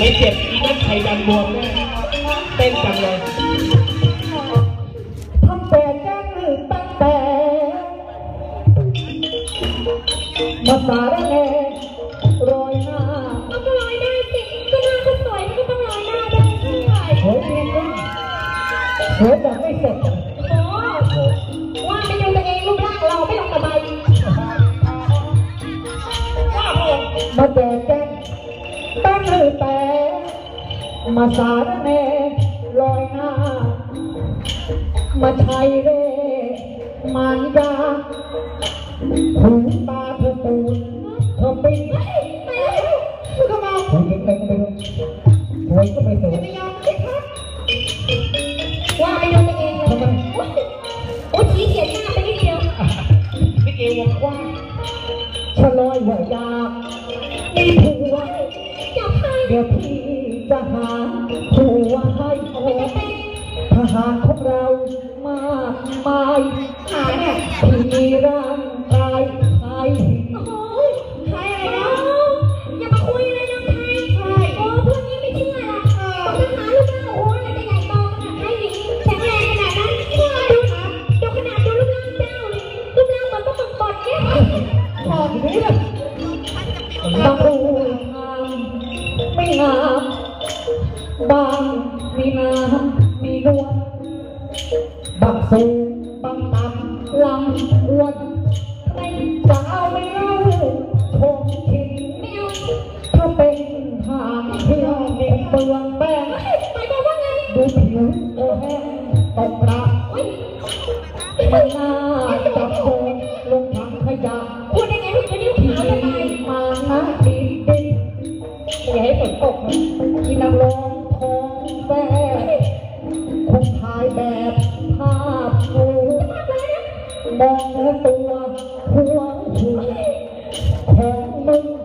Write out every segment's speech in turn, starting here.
ไม่เจ็บอีนั่นไข่ดันบวมแน่เต้นจังเลยทำแต่แจ้งตั้งแต่มาสารแน่ร มาสารแน่รอยหน้า มาใช้เร่มานยาหูตาเธอปูดเธอปิงไปแล้วคุณก็มาหวยเก่งๆไปเลยหวยก็ไปเถอะไม่ยอมคิดครับว่าไม่ดูตัวเองเลยโอ้ยชี้เขียนหน้าไปนิดเดียวพี่เกวงกว้างชะลอยหัวยากมีผัวอย่าพายเดี๋ยวพี่จะ หาผัวให้โอ้ทหารของเรามากมายหาเนี่ยที่มีร่างกายไทยโอ้โหใครอะไรนะอย่ามาคุยเลยนะใครใช่โอ้พวกนี้ไม่เชื่อหรอกต้องหาลูกเราโอ้ยจะใหญ่โตขนาดไหนหญิงแข็งแรงขนาดนั้นดูนะดูขนาดดูรูปร่างเจ้าเลยรูปร่างเหมือนต้องบดเนี่ยขอบนี้เลยบางรู บางสูงบางต่ำลำอวนไม่จะเอาไม่เล่าคงทิ้งไม่เอาถ้าเป็นทางเที่ยวเด็กเปลืองแป้งหมายความว่าไงดูผิวโอแห้งตกกระโอ้ยมันน่าจับโกงลงถังขยะพูดได้ไงพูดจะนิ้วที่ขาวจะตายมานะดินดินอย่าให้ฝนตกนะที่นางรอง ตัวหัวหูของมึง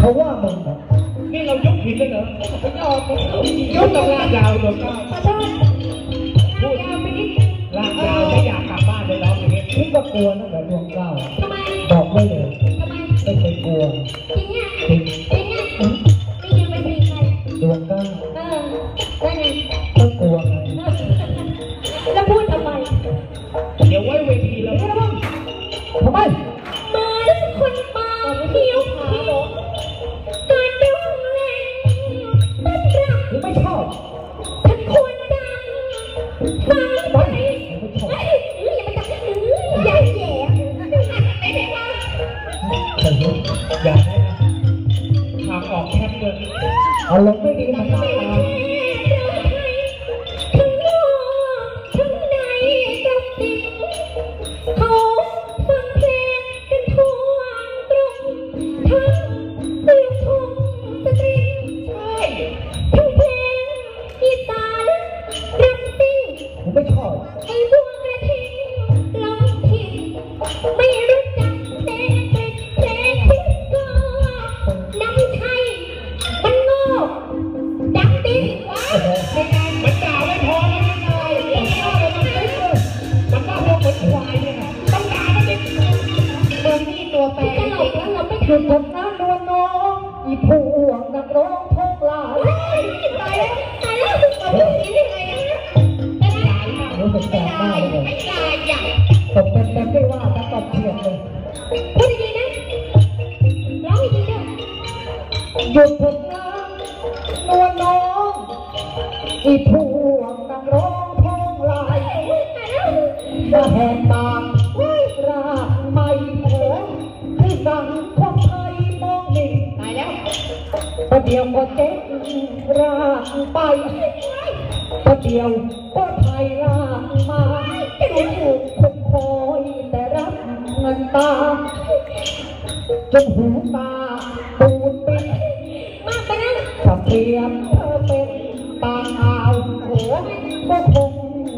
เขาว่ามึงอะนี่เรายกหินเลยเหรอไม่ยอมยกต้องลากยาวเลยก็ขอโทษพูดยาวไปนิดนึงลากยาวไม่อยากกลับบ้านเลยน้องอย่างเงี้ยคิดว่ากลัวนั่นแหละดวงเก้าทำไมบอกไม่เลยทำไมไม่เคยกลัว จริงอะจริง ลงอีสานรำซิ่งผมไม่ชอบ ไอ้พว จุดเถิดนนวลน้องอีพวงนังร้องพ้องลายจะแหกตาไว้ราไม่เผยที่สังคมไทยมองหนึ่งตายแล้วปรเดี๋ยวก็เจ๊งราไปประเดี๋ยวก็ไทยลามาดูถูกคุนคอยแต่รับเงินตาจนหูตา เปรียบเธอเป็นปางอ่าวโอ้ก็คง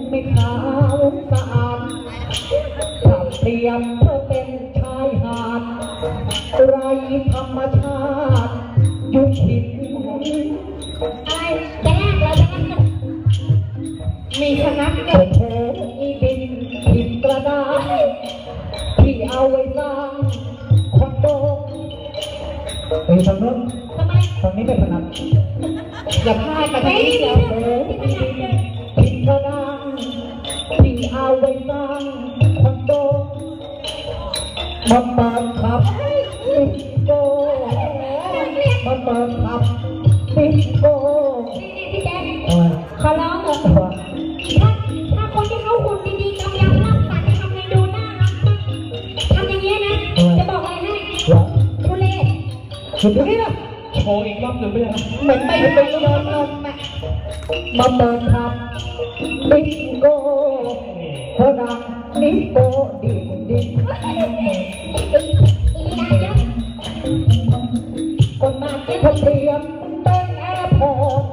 ไม่ขาวสะอาดถ้าเปรียบเธอเป็นชายหาดไรธรรมชาติหยุดหินอะไรแจ้งเราจะนั่งกันมีคณะเกิดโถอีดินผิดกระดานที่เอาไว้สร้างคอนโดไปทางโน้น ทำไมทางนี้ไม่ถนัดอย่าพลาดมาทางนี้เดี๋ยวโถอีดินผิดกระดานที่เอาไว้สร้างคอนโดมาเปิดขับดิสโก้มาเปิดขับดิสโก้นี่พี่แจ๊คทำไมขอร้องเถอะตัวถ้าถ้าคนที่เขาหุ่นดีๆกำยำร่างสันทำให้ดูน่ารักทำอย่างเงี้ยนะ จะบอกอะไรให้หัวทุเรศสุดที่นะ โชว์อีกรอบหนึ่งไม่ได้เหมือนไปไปโดนลมอะมาเปิดขับดิสโก้โคดังดิสโก้ดิดิคนมาที่เขาเตรียมเป็นแอร์พอร์ต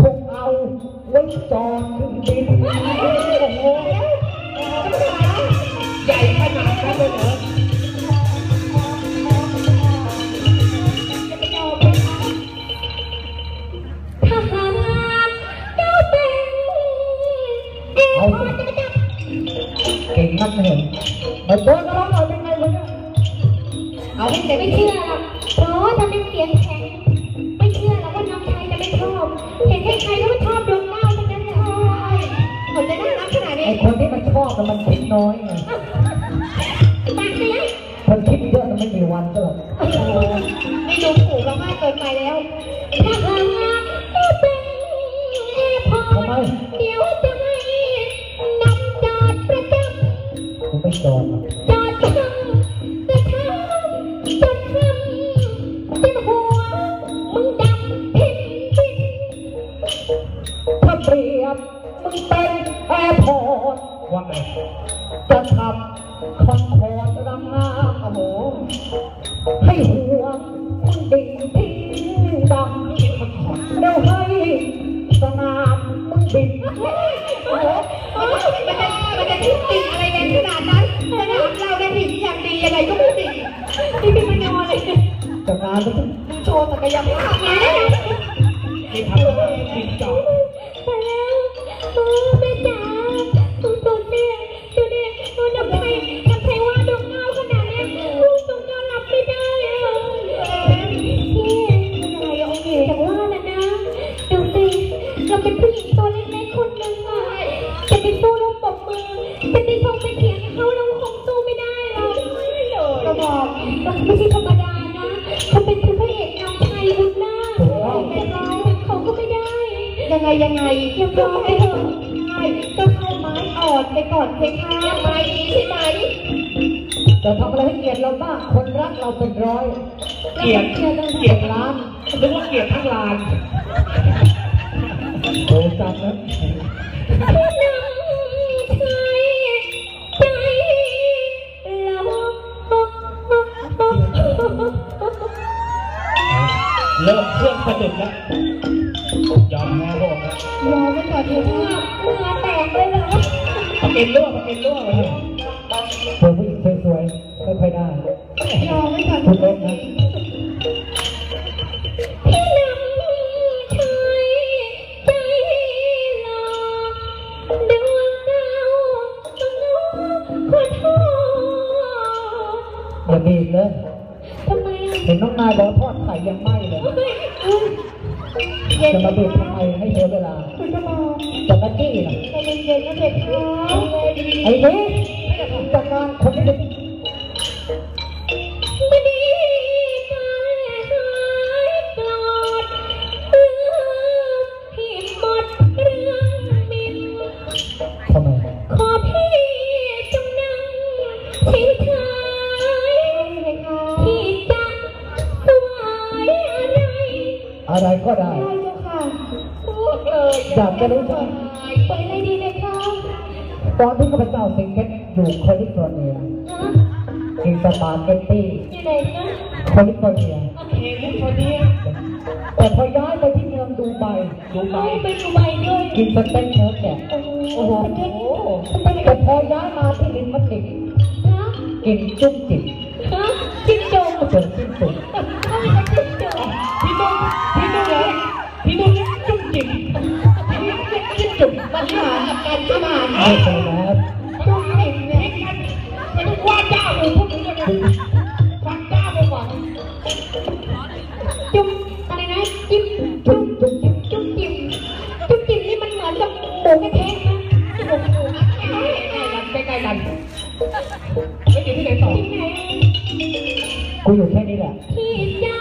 คงเอาไว้จอดถึงดิน เลยมาเจอกันแล้วหน่อยเป็นไงวะเนี่ยเอาไม่แต่ไม่เชื่อหรอกเพราะว่าจะเป็นเสียงแข็ง ไม่เชื่อหรอกว่าน้องชายจะไม่ชอบ เห็นใครๆก็ไม่ชอบดวงเล่าทั้งนั้นเลยผมจะน่ารักขนาดนี้ไอคนที่มันชอบแต่มันคิดน้อยไงปากเสียคนคิดเยอะมันไม่มีวันก็หรอกไม่ดูถูกเรามากเกินไปแล้วถ้าหากก็เป็นแอร์พอทำไม เดี๋ยวจะ จอดหรอกจอดทำแต่ทำจนทำจนหัวมึงดำพินพินถ้าเปรียบมึงเป็นแอร์พอร์ตว่าไงจะทำคอนคอร์ดรังามโอ้โหให้หัวมึงดิ่งทิ้งดำแล้วให้สนามมึงบิน จะงานมันต้องมึงโชว์ศักยภาพไงที่ทำให้บินจอดไปแล้วโอ้แม่จ๋าตัว ไงยังไงยังรอให้เธอใช่ต้องเอาไม้อ่อนไปก่อนเพคะไม้ดีใช่ไหมจะทำอะไรให้เกียรติเราบ้างคนรักเราเป็นร้อย เกลียดเกียรติเกียรติล้านนึกว่าเกลียดทั้งลานโอ้จัดนะพี่น้องชายใจเลิกเครื่องสะดุดแล้ว ยอมแพ้พวกนะรอไว้ก่อนเถอะค่ะเมื่อแตกเลยเหรอปากเก็นรั่วปากเก็นรั่วเลยเจอผู้หญิงสวยๆไม่ค่อยได้รอไว้ก่อนคุณเล็กนะพี่น้องชายใจเราดวงดาวขอโทษอย่าบีบเลยทำไมอะ เห็นน้องนายบอกทอดไข่ยังไหม้เลย เย็นจะมาๆบีบนะทำไมให้เสียเวลาคุณจะบอกจะมาจี้นะใจเย็นๆนะเด็กค่ะไอ้นี่จัดการคนนี้ จะรู้จักเปิดอะไรดีเลยค่ะตอนที่ข้าพเจ้าสิงเพชรอยู่แคลิฟอร์เนียฮะกินสปาเกตตี้อยู่ไหนนะแคลิฟอร์เนียโอเคลิฟอร์เนียแต่พอย้ายไปที่เมืองดูไบดูไบไปไปดูใบด้วยกินสเต็กเนื้อแกะโอ้โหแต่พอย้ายมาที่ลินมัติกฮะกินจุ้มจิบ ขนาดไม่ใช่แล้วจุ๊บจิ๋มเนี่ยไม่ต้องว่าเจ้าเลยพวกนี้ยังไงฟังเจ้าไปก่อนจุ๊บอะไรนะจิ้มจุ้มจุ้มจิบจุ๊บจิ้มจุ๊บจิ้มนี่มันเหมือนกับหมูกระเทะนะหมูหมูนะใกล้ๆกันใกล้ๆกันแล้วอยู่ที่ไหนต่อที่ไหนกูอยู่แค่นี้แหละที่จะ